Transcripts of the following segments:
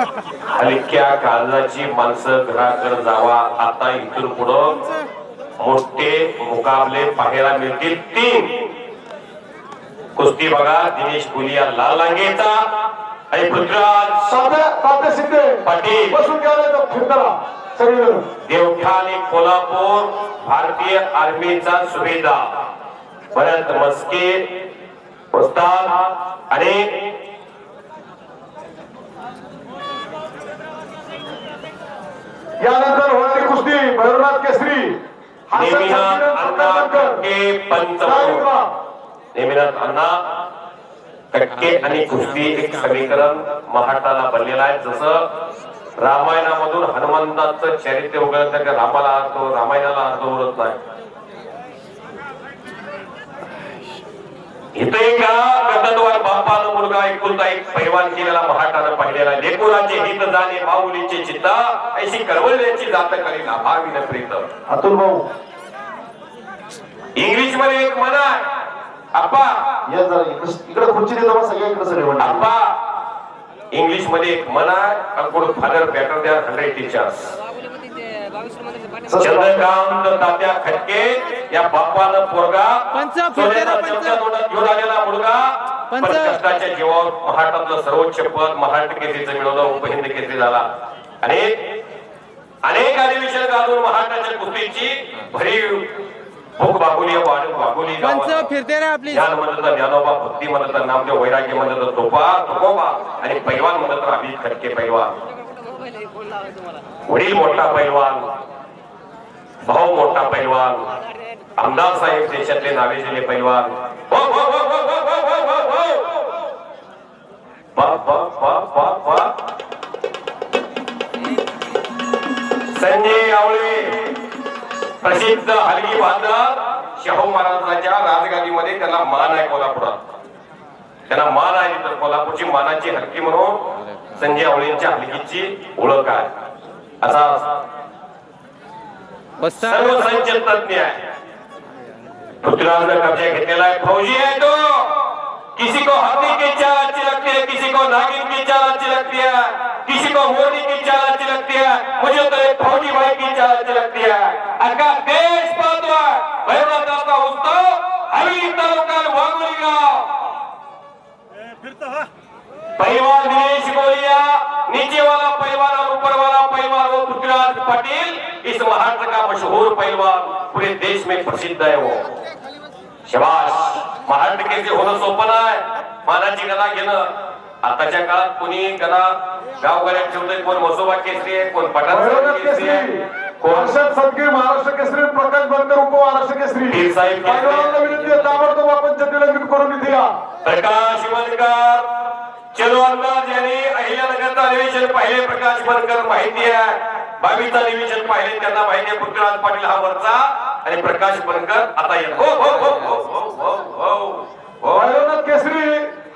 हलक्या काळजाची माणसं घराकडे जावा. आता इथून पुढं मोठे मुकाबले पाहायला मिळतील तीन. कुस्ती बघा दिनेश गुलिया लाल लांगेचा आणि पृथ्वीराज पाटील. देवठाणे कोल्हापूर भारतीय आर्मीचा सुभेदार. भरत मस्के उस्ताद आणि यानंतर होणारी कुस्ती भैरवनाथ केसरी. नेमिनाथ अण्णा. कटके आणि कुस्ती एक समीकरण महाटाला बनलेलं आहे. जसं रामायणामधून हनुमंताचं चरित्र की रामाला अर्थ रामायणाला अर्थ उरत नाही. इथे एका गदद्वार बापानं मुलगा एकुलता एक पैवान केलेला महाटानं पाहिलेला लेकुराचे हित जाणे माऊलीचे चित्ता अशी कळवळल्याची जात करीना भाविन प्रीत. अतुल भाऊ. इंग्लिशमध्ये एक म्हण आहे आप्पा या जरा इकडं- खुर्ची देतो सगळ्या इकडे सगळे म्हणा आप्पा इंग्लिशमध्ये एक म्हण आहे a good father better than hundred teachers Chandrakant Tatya Khatke या बापानं पोरगा. घेऊन आलेला मुलगा. कष्टाच्या जीवावर महाराष्ट्रातलं सर्वोच्च पद महाराष्ट्र केसरीचं मिळवलं उपहिंद केसरी झाला. आणि अनेक अधिवेशन घालून महाराष्ट्राच्या कुस्तीची भरीव भूक बागुली बागुली पंच. फिरते आपली ज्ञान म्हणलं तर ज्ञानोबा भक्ती म्हणलं तर नामदेव वैराग्य म्हणलं तर तोपा तुकोबा आणि पैलवान म्हणलं तर अभिजित खटके पैलवान वडील मोठा पैलवान भाऊ मोठा पैलवान आमदार साहेब देशातले नावे दिले पैलवान संजय आवळे प्रसिद्ध हलगी बांधव शाहू महाराजांच्या राजगादीमध्ये त्यांना मान आहे कोल्हापुरात. त्यांना मान आहे तर कोल्हापूरची मानाची हलकी म्हणून संजय आवळेंच्या हलकीची ओळख आहे. असा सर्व तज्ञ आहे. कब्जा घेतलेला आहे. फौजी आहे तो. किसी को हाथी की चाल अच्छी लगती है किसी को नागिन की चाल अच्छी लगती है किसी को मोरनी की चाल अच्छी लगती है मुझे तो एक फौजी भाई की चाल अच्छी लगती है। अख्खा देश पाहतो आहे भैरवनाथाचा उत्सव हवी तालुका वाघोली गाव पहलवान दिनेश गोलिया नीचे वाला पहलवान और ऊपर वाला पहलवान वो पृथ्वीराज पाटिल इस महाराष्ट्र का मशहूर पहलवान पूरे देश में प्रसिद्ध है वो। शबाश महाराष्ट्र केसरी होणं सोपं आहे मानाची गदा घेणं. आताच्या काळात कोणी गदा गावगाड्यात ठेवतोय कोण मसोबा केसरी आहे कोण पठाण केसरी आहे. हर्षद सदगे महाराष्ट्र केसरी प्रकाश बनकर उप महाराष्ट्र केसरी. विनंती ताबडतोब आपण जनतेला म्यूट करून इथे या प्रकाश बनकर चलो अंदाज यांनी अहिल्यानगरचा अधिवेशन पाहिले. प्रकाश बनकर माहिती आहे. बावीचा निवेदन पाहिले. त्यांना माहिती आहे पृथ्वीराज पाटील हा वरचा. आणि प्रकाश बनकर आता येतो. हो हो हो हो हो हो हो. केसरी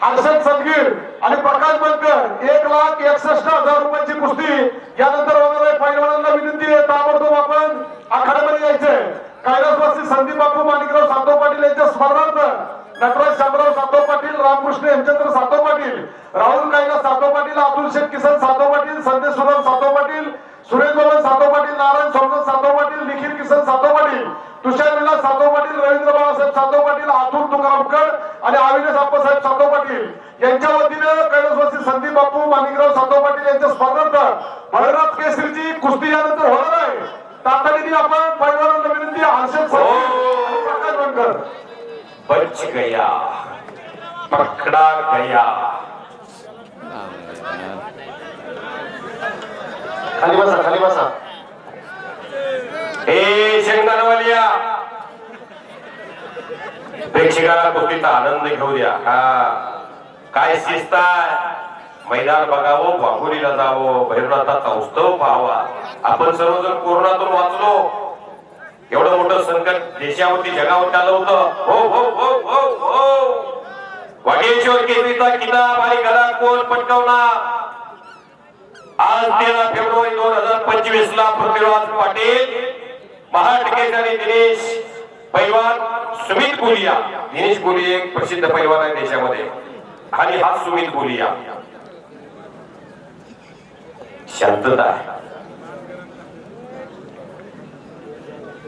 हर्षद सदगीर आणि प्रकाश बनकर एक लाख एकसष्ट हजार रुपयांची कुस्ती. यानंतर होणारे पैलवानांना विनंती आहे ताबडतोब आपण आखाड्यामध्ये यायचंय कैलासवासी संदीप बापू माणिकराव सातव पाटील यांच्या स्मरणार्थ नटराज शामराव सातव पाटील रामकृष्ण हेमचंद्र सातव पाटील राहुल कैलास सातव पाटील अतुल शेठ किसन सातव पाटील संदेश सुराम सातव पाटील सुरेश बाबा सातव पाटील नारायण सोमनाथ सातव पाटील निखिल किसन सातव पाटील तुषार विलास सातव पाटील रवींद्र बाबासाहेब सातव पाटील आतूर तुकारामकर आणि अविनाश आप्पासाहेब सातव पाटील यांच्या वतीने कैलासवासी संदीप बापू माणिकराव सातव पाटील यांच्या स्मरणार्थ भैरनाथ केसरीची कुस्ती यानंतर होणार आहे तातडीने आपण पैलवानांना विनंती आहे, हर्षद सदगीर आणि प्रकाश बनकर बच गया पकडा गया खाली बसा खाली बसा. हे शेंगदानवालिया प्रेक्षकाला कुस्तीचा आनंद घेऊ द्या. हा. काय शिस्त मैदान बघावं बाहुलीला जावं भैरवनाथाचा उत्सव पाहावा. आपण सर्वजण कोरोनातून वाचलो. एवढं मोठं संकट देशावरती जगावरती आलं होतं. हो हो हो हो हो. वागेश्वर केसरीचा किताब आणि गदा कोण पटकवणार? आज तेरा फेब्रुवारी दोन हजार पंचवीस ला पृथ्वीराज पाटील महाराष्ट्र आणि दिनेश पैलवान सुमित गुलिया. दिनेश गुलिया एक प्रसिद्ध पैलवान आहे देशामध्ये. आणि हा सुमित गुलिया. शांतता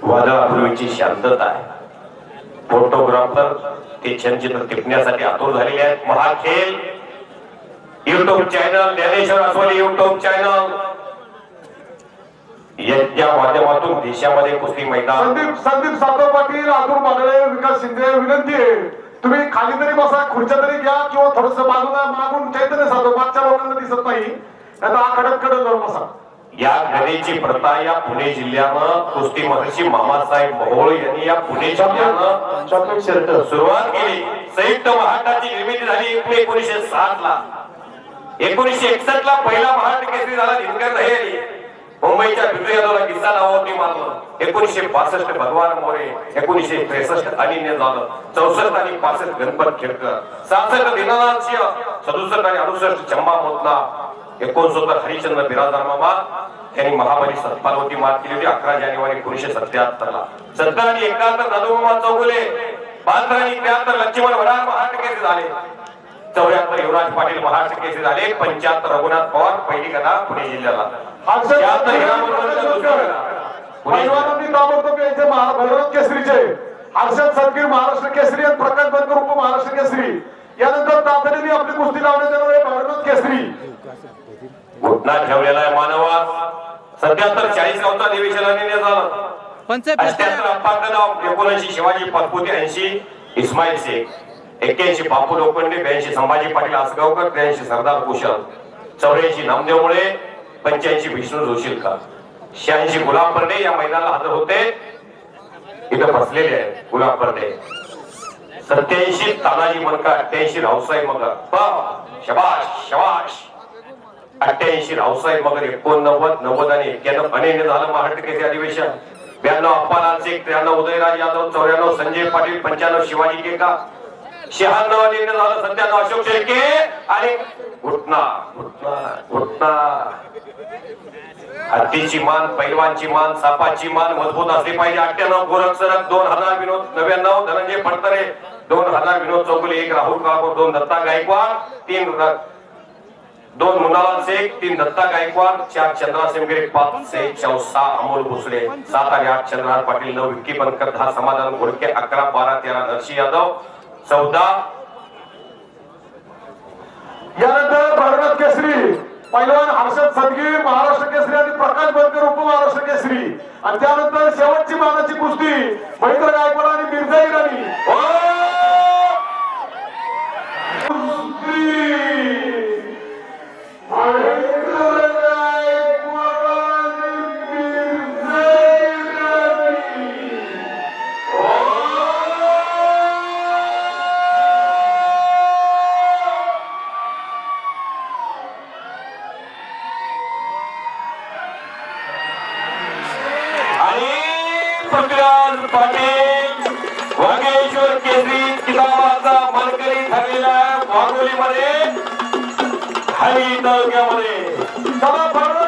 वादळापूर्वीची शांतता आहे. फोटोग्राफर ते छानचित्र टिपण्यासाठी आतुर झालेले आहेत. Mahakhel YouTube channel Dnyaneshwar Aswali YouTube channel या माध्यमातून देशामध्ये कुस्ती मैदान. संदीप संदीप सातव पाटील आतूर बागळे विकास शिंदे विनंती आहे. तुम्ही खाली तरी बसा खुर्च्या तरी घ्या किंवा थोडस बाजूला मागून चैतन्य साधव मागच्या लोकांना दिसत नाही. नाही तर आखडत कडत जाऊन बसा. या घडीची प्रथा या पुणे जिल्ह्यानं कुस्ती महर्षी मामासाहेब मोहोळ यांनी या पुणे जिल्ह्यानं सुरुवात केली. संयुक्त महाराष्ट्राची निर्मिती झाली एकोणीसशे सात ला एकोणीसशे एकसष्ट ला पहिला महाराष्ट्र केसरी झाला दिनकर दहेरी मुंबईच्या बिजू यादवला किस्सा नावावरती मारलं एकोणीसशे पासष्ट भगवान मोरे एकोणीसशे त्रेसष्ट अनिन्य झालं चौसष्ट आणि पासष्ट गणपत खेडकर सहासष्ट दीनानाथ सिंह सदुसष्ट आणि अडुसष्ट चंबा मोतला एकोणसत्तर हरिचंद्र बिराजदार मामा यांनी महाबली सत्पालवती मात केली होती अकरा जानेवारी एकोणीशे सत्याहत्तर ला. सत्तर आणि एकाहत्तर दादोमामा चौगुले बहात्तर आणि त्र्याहत्तर लक्ष्मण वडार महाराष्ट्र केसरी झाले. चौऱ्याहत्तर युवराज पाटील महाराष्ट्र केसरी झाले पंच्याहत्तर रघुनाथ पवार पहिली गदा पुणे जिल्ह्याला. ताबडतोब यायचे महा- भैरव केसरीचे. हर्षद सदगीर महाराष्ट्र केसरी आणि प्रकाश बनकर उप महाराष्ट्र केसरी. यानंतर तातडीने आपली कुस्ती लावण्यात येणार आहे भैरवनाथ केसरी. घुटना ठेवलेला आहे मानवा. सत्याहत्तर चाळीस गावचा निवेशनाने निर्णय झाला. एकोणऐंशी शिवाजी पाचपुते ऐंशी इस्माईल शेख. एक्क्याऐंशी बापू लोखंडे ब्याऐंशी संभाजी पाटील आसगावकर त्र्याऐंशी सरदार कुशल चौऱ्याऐंशी नामदेव मुळे पंच्याऐंशी विष्णू जोशीलकर शहाऐंशी गुलाब पर्डे या मैदानाला हजर होते. इथं बसलेले आहेत गुलाब पर्डे सत्याऐंशी तानाजी मनका अठ्ठ्याऐंशी रावसाहेब मगर. शबाश शबाश. अठ्ठ्याऐंशी रावसाहेब मगर एकोणनव्वद नव्वद आणि एक्क्याण्णव. अनेक झालं महाराष्ट्र केसरी अधिवेशन. ब्याण्णव अप्पालाल शेख त्र्याण्णव उदयराज यादव चौऱ्याण्णव संजय पाटील पंच्याण्णव शिवाजी केका. शहाण्णव अनेक झालं सत्त्याण्णव अशोक शेळके आणि घुटना. घुटना. घुटना. हत्तीची मान पैलवानची मान सापाची मान मजबूत असली पाहिजे. अठ्ठ्याण्णव गोरख सरक दोन हजार विनोद नव्याण्णव धनंजय फडतरे दोन हजार विनोद चौगुले एक राहुल काकोर दोन दत्ता गायकवाड तीन दोन मुनालाल शेख तीन दत्ता गायकवाड चार चंद्रा सेमगिरे पाच से चौ सहा अमोल भोसले सात आणि आठ चंद्रहार पाटील नऊ विक्की बनकर दहा समाधान घोडके अकरा बारा तेरा नरसिंह यादव चौदा. यानंतर भैरवनाथ केसरी. पैलवान हर्षद सदगीर महाराष्ट्र केसरी आणि प्रकाश बनकर उप महाराष्ट्र केसरी. आणि त्यानंतर शेवटची मानाची कुस्ती महेंद्र गायक पृथ्वीराज पाटील वागेश्वर केसरी किताबाचा मालकरी ठरलेला भांडोलीमध्ये हरी तालुक्यामध्ये चला बरोबर